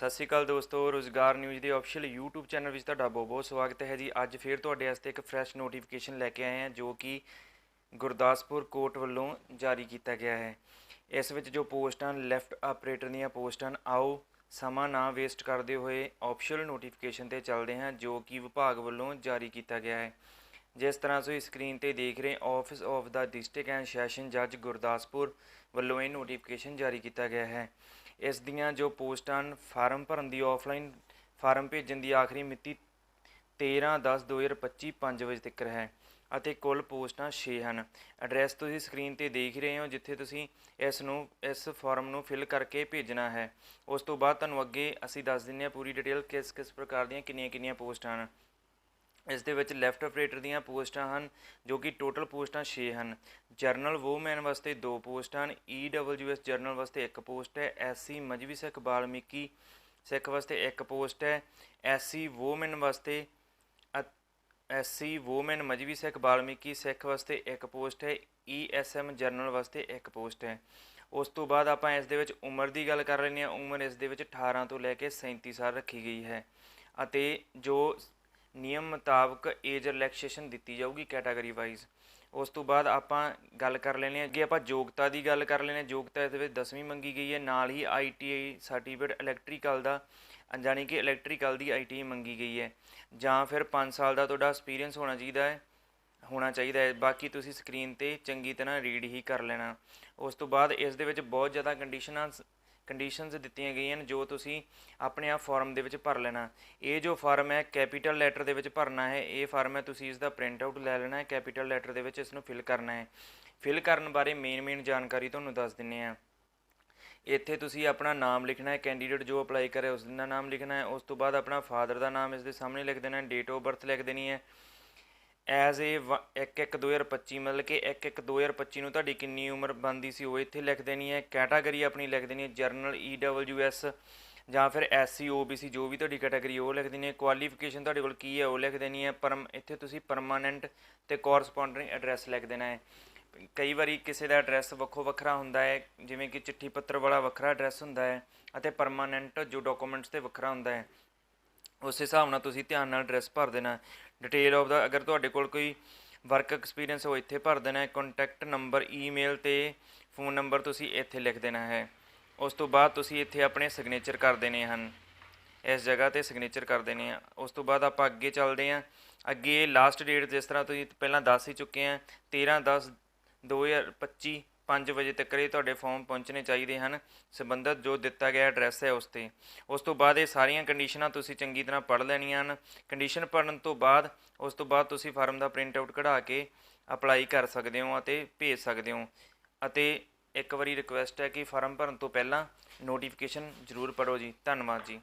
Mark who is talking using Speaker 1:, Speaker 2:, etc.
Speaker 1: ਸਤਿ ਸ਼੍ਰੀ ਅਕਾਲ ਦੋਸਤੋ, ਰੋਜ਼ਗਾਰ ਨਿਊਜ਼ ਦੇ ਅਫੀਸ਼ੀਅਲ YouTube ਚੈਨਲ ਵਿੱਚ ਤੁਹਾਡਾ ਬਹੁਤ ਬਹੁਤ ਸਵਾਗਤ ਹੈ ਜੀ। ਅੱਜ ਫੇਰ ਤੁਹਾਡੇ ਵਾਸਤੇ ਇੱਕ ਫਰੈਸ਼ ਨੋਟੀਫਿਕੇਸ਼ਨ ਲੈ ਕੇ ਆਏ ਹਾਂ, ਜੋ ਕਿ ਗੁਰਦਾਸਪੁਰ ਕੋਰਟ ਵੱਲੋਂ ਜਾਰੀ ਕੀਤਾ ਗਿਆ ਹੈ। ਇਸ ਵਿੱਚ ਜੋ ਪੋਸਟਾਂ ਲੈਫਟ ਆਪਰੇਟਰ ਦੀਆਂ ਪੋਸਟਾਂ, ਆਓ, ਸਮਾਂ ਨਾ ਵੇਸਟ ਕਰਦੇ ਹੋਏ ਅਫੀਸ਼ੀਅਲ ਨੋਟੀਫਿਕੇਸ਼ਨ ਤੇ ਚੱਲਦੇ ਹਾਂ, ਜੋ ਕਿ ਵਿਭਾਗ ਵੱਲੋਂ ਜਾਰੀ ਕੀਤਾ ਗਿਆ ਹੈ। ਜਿਸ ਤਰ੍ਹਾਂ ਤੁਸੀਂ ਸਕਰੀਨ ਤੇ ਦੇਖ ਰਹੇ office of the district and session ਜੱਜ ਗੁਰਦਾਸਪੁਰ ਵੱਲੋਂ ਇਹ ਨੋਟੀਫਿਕੇਸ਼ਨ ਜਾਰੀ ਕੀਤਾ ਗਿਆ ਹੈ। ਇਸ ਦੀਆਂ ਜੋ ਪੋਸਟਾਂ ਹਨ, ਫਾਰਮ ਭਰਨ ਦੀ ਆਫਲਾਈਨ ਫਾਰਮ ਭੇਜਣ ਦੀ ਆਖਰੀ ਮਿਤੀ 13/10/2025 5 ਵਜੇ ਤੱਕ ਹੈ ਅਤੇ ਕੁੱਲ ਪੋਸਟਾਂ 6 ਹਨ। ਐਡਰੈਸ ਤੁਸੀਂ ਸਕਰੀਨ ਤੇ ਦੇਖ ਰਹੇ ਹੋ ਜਿੱਥੇ ਤੁਸੀਂ ਇਸ ਨੂੰ ਇਸ ਫਾਰਮ ਨੂੰ ਫਿਲ ਕਰਕੇ ਭੇਜਣਾ ਹੈ। ਉਸ ਤੋਂ ਬਾਅਦ ਤੁਹਾਨੂੰ ਅੱਗੇ ਅਸੀਂ ਦੱਸ ਦਿੰਦੇ ਹਾਂ ਪੂਰੀ ਡਿਟੇਲ ਕਿਸ ਕਿਸ ਪ੍ਰਕਾਰ ਦੀਆਂ ਕਿੰਨੀਆਂ ਕਿੰਨੀਆਂ ਪੋਸਟਾਂ ਹਨ। ਇਸ ਦੇ ਵਿੱਚ ਲੈਫਟ ਆਪਰੇਟਰ ਦੀਆਂ ਪੋਸਟਾਂ ਹਨ, ਜੋ ਕਿ ਟੋਟਲ ਪੋਸਟਾਂ 6 ਹਨ। ਜਰਨਲ ਵੂਮੈਨ ਵਾਸਤੇ 2 ਪੋਸਟਾਂ ਹਨ ਈਡਬਲਯੂਐਸ ਜਰਨਲ ਵਾਸਤੇ 1 ਪੋਸਟ ਹੈ ਐਸਸੀ ਮਜ਼ਵੀ ਸਿੱਖ ਬਾਲਮੀਕੀ ਸਿੱਖ ਵਾਸਤੇ 1 ਪੋਸਟ ਹੈ ਐਸਸੀ ਵੂਮੈਨ ਵਾਸਤੇ ਐਸਸੀ ਵੂਮੈਨ ਮਜ਼ਵੀ ਸਿੱਖ ਬਾਲਮੀਕੀ ਸਿੱਖ ਵਾਸਤੇ 1 ਪੋਸਟ ਹੈ ਈਐਸਐਮ ਜਰਨਲ ਵਾਸਤੇ 1 ਪੋਸਟ ਹੈ। ਉਸ ਤੋਂ ਬਾਅਦ ਆਪਾਂ ਇਸ ਦੇ ਵਿੱਚ ਉਮਰ ਦੀ ਗੱਲ ਕਰ ਲੈਂਦੇ ਹਾਂ। ਉਮਰ ਇਸ ਦੇ ਵਿੱਚ 18 ਤੋਂ ਲੈ ਕੇ 37 ਸਾਲ ਰੱਖੀ ਗਈ ਹੈ। ਅਤੇ ਜੋ ਨਿਯਮ ਮੁਤਾਬਕ ਏਜ ਰਿਲੈਕਸੇਸ਼ਨ ਦਿੱਤੀ ਜਾਊਗੀ ਕੈਟਾਗਰੀ ਵਾਈਜ਼ ਉਸ ਤੋਂ ਬਾਅਦ ਆਪਾਂ ਗੱਲ ਕਰ ਲੈਂਦੇ ਹਾਂ, ਅੱਗੇ ਆਪਾਂ ਯੋਗਤਾ ਦੀ ਗੱਲ ਕਰ ਲੈਂਦੇ ਹਾਂ। ਯੋਗਤਾ ਇਸ ਦੇ ਵਿੱਚ 10ਵੀਂ ਮੰਗੀ ਗਈ ਹੈ, ਨਾਲ ਹੀ ਆਈਟੀਆਈ ਸਰਟੀਫਿਕੇਟ ਇਲੈਕਟ੍ਰੀਕਲ ਦਾ ਜਾਣੀ ਕਿ ਇਲੈਕਟ੍ਰੀਕਲ ਦੀ ਆਈਟੀਆਈ ਮੰਗੀ ਗਈ ਹੈ। ਜਾਂ ਫਿਰ 5 ਸਾਲ ਦਾ ਤੁਹਾਡਾ ਐਕਸਪੀਰੀਅੰਸ ਹੋਣਾ ਚਾਹੀਦਾ ਹੈ, ਹੋਣਾ ਚਾਹੀਦਾ ਹੈ। ਬਾਕੀ ਤੁਸੀਂ ਸਕਰੀਨ ਤੇ ਚੰਗੀ ਤਰ੍ਹਾਂ ਰੀਡ ਹੀ ਕਰ ਲੈਣਾ। ਉਸ ਤੋਂ ਬਾਅਦ ਇਸ ਦੇ ਵਿੱਚ ਬਹੁਤ ਜ਼ਿਆਦਾ ਕੰਡੀਸ਼ਨਾਂ ਕੰਡੀਸ਼ਨਸ ਦਿੱਤੀਆਂ ਗਈਆਂ ਹਨ ਜੋ ਤੁਸੀਂ ਆਪਣੇ ਆਪ ਫਾਰਮ ਦੇ ਵਿੱਚ ਭਰ ਲੈਣਾ। ਇਹ ਜੋ ਫਾਰਮ ਹੈ ਕੈਪੀਟਲ ਲੈਟਰ ਦੇ ਵਿੱਚ ਭਰਨਾ ਹੈ, ਇਹ ਫਾਰਮ ਹੈ, ਤੁਸੀਂ ਇਸ ਦਾ ਪ੍ਰਿੰਟ ਆਊਟ ਲੈ ਲੈਣਾ ਹੈ ਕੈਪੀਟਲ ਲੈਟਰ ਦੇ ਵਿੱਚ ਇਸ ਨੂੰ ਫਿਲ ਕਰਨਾ ਹੈ। ਫਿਲ ਕਰਨ ਬਾਰੇ ਮੇਨ ਮੇਨ ਜਾਣਕਾਰੀ ਤੁਹਾਨੂੰ ਦੱਸ ਦਿੰਨੇ ਆ। ਇੱਥੇ ਤੁਸੀਂ ਆਪਣਾ ਨਾਮ ਲਿਖਣਾ ਹੈ ਕੈਂਡੀਡੇਟ ਜੋ ਅਪਲਾਈ ਕਰੇ ਉਸ ਦਾ ਨਾਮ ਲਿਖਣਾ ਹੈ, ਉਸ ਤੋਂ ਬਾਅਦ ਆਪਣਾ ਫਾਦਰ ਦਾ ਨਾਮ ਇਸ ਦੇ ਸਾਹਮਣੇ ਲਿਖ ਦੇਣਾ ਹੈ ਡੇਟ ਆਫ ਬਰਥ ਲਿਖ ਦੇਣੀ ਹੈ। ਐਜ਼ ਏ 1/1/2025 ਮਤਲਬ ਕਿ 1/1/2025 ਨੂੰ ਤੁਹਾਡੀ ਕਿੰਨੀ ਉਮਰ ਬਣਦੀ ਸੀ, ਉਹ ਇੱਥੇ ਲਿਖ ਦੇਣੀ ਹੈ ਕੈਟਾਗਰੀ ਆਪਣੀ ਲਿਖ ਦੇਣੀ ਹੈ ਜਰਨਲ ਈਡਬਲਯੂਐਸ ਜਾਂ ਫਿਰ ਐਸਸੀ ਓਬੀਸੀ ਜੋ ਵੀ ਤੁਹਾਡੀ ਕੈਟਾਗਰੀ ਉਹ ਲਿਖ ਦੇਣੀ ਹੈ ਕੁਆਲੀਫਿਕੇਸ਼ਨ ਤੁਹਾਡੇ ਕੋਲ ਕੀ ਹੈ, ਉਹ ਲਿਖ ਦੇਣੀ ਹੈ, ਪਰਮ, ਇੱਥੇ ਤੁਸੀਂ ਪਰਮਾਨੈਂਟ ਤੇ ਕੋਰਸਪੋਂਡਿੰਗ ਐਡਰੈਸ ਲਿਖ ਦੇਣਾ ਹੈ। ਕਈ ਵਾਰੀ ਕਿਸੇ ਦਾ ਐਡਰੈਸ ਵੱਖੋ ਵੱਖਰਾ ਹੁੰਦਾ ਹੈ, ਜਿਵੇਂ ਕਿ ਚਿੱਠੀ ਪੱਤਰ ਵਾਲਾ ਵੱਖਰਾ ਐਡਰੈਸ ਹੁੰਦਾ ਹੈ, ਅਤੇ ਪਰਮਾਨੈਂਟ ਜੋ ਡਾਕੂਮੈਂਟਸ ਤੇ ਵੱਖਰਾ ਹੁੰਦਾ ਹੈ ਉਸ ਹਿਸਾਬ ਨਾਲ ਤੁਸੀਂ ਧਿਆਨ ਨਾਲ ਐਡਰੈਸ ਭਰ ਦੇਣਾ। ਡਿਟੇਲ ਆਫ ਦਾ ਅਗਰ ਤੁਹਾਡੇ ਕੋਲ ਕੋਈ ਵਰਕ ਐਕਸਪੀਰੀਅੰਸ ਉਹ ਇੱਥੇ ਭਰ ਦੇਣਾ ਹੈ। ਕੰਟੈਕਟ ਨੰਬਰ ਈਮੇਲ ਤੇ ਫੋਨ ਨੰਬਰ ਤੁਸੀਂ ਇੱਥੇ ਲਿਖ ਦੇਣਾ ਹੈ। ਉਸ ਤੋਂ ਬਾਅਦ ਤੁਸੀਂ ਇੱਥੇ ਆਪਣੇ ਸਿਗਨੇਚਰ ਕਰ ਦੇਣੇ ਹਨ। ਇਸ ਜਗ੍ਹਾ ਤੇ ਸਿਗਨੇਚਰ ਕਰ ਦੇਣੇ ਆ। ਉਸ ਤੋਂ ਬਾਅਦ ਆਪਾਂ ਅੱਗੇ ਚੱਲਦੇ ਹਾਂ। ਅੱਗੇ ਲਾਸਟ ਡੇਟ ਜਿਸ ਤਰ੍ਹਾਂ ਤੁਸੀਂ ਪਹਿਲਾਂ ਦੱਸ ਹੀ ਚੁੱਕੇ ਆ 13 10 2025 5 ਵਜੇ ਤੱਕ ਇਹ ਤੁਹਾਡੇ ਫਾਰਮ ਪਹੁੰਚਣੇ ਚਾਹੀਦੇ ਹਨ। ਸੰਬੰਧਿਤ ਜੋ ਦਿੱਤਾ ਗਿਆ ਐਡਰੈਸ ਹੈ ਉਸ ਤੇ। ਉਸ ਤੋਂ ਬਾਅਦ ਇਹ ਸਾਰੀਆਂ ਕੰਡੀਸ਼ਨਾਂ ਤੁਸੀਂ ਚੰਗੀ ਤਰ੍ਹਾਂ ਪੜ੍ਹ ਲੈਣੀਆਂ ਹਨ। ਕੰਡੀਸ਼ਨ ਪੜ੍ਹਨ ਤੋਂ ਬਾਅਦ, ਉਸ ਤੋਂ ਬਾਅਦ ਤੁਸੀਂ ਫਾਰਮ ਦਾ ਪ੍ਰਿੰਟ ਆਊਟ ਕਢਾ ਕੇ ਅਪਲਾਈ ਕਰ ਸਕਦੇ ਹੋ ਅਤੇ ਭੇਜ ਸਕਦੇ ਹੋ। ਅਤੇ ਇੱਕ ਵਾਰੀ ਰਿਕੁਐਸਟ ਹੈ ਕਿ ਫਾਰਮ ਭਰਨ ਤੋਂ ਪਹਿਲਾਂ ਨੋਟੀਫਿਕੇਸ਼ਨ ਜ਼ਰੂਰ ਪੜ੍ਹੋ ਜੀ। ਧੰਨਵਾਦ ਜੀ।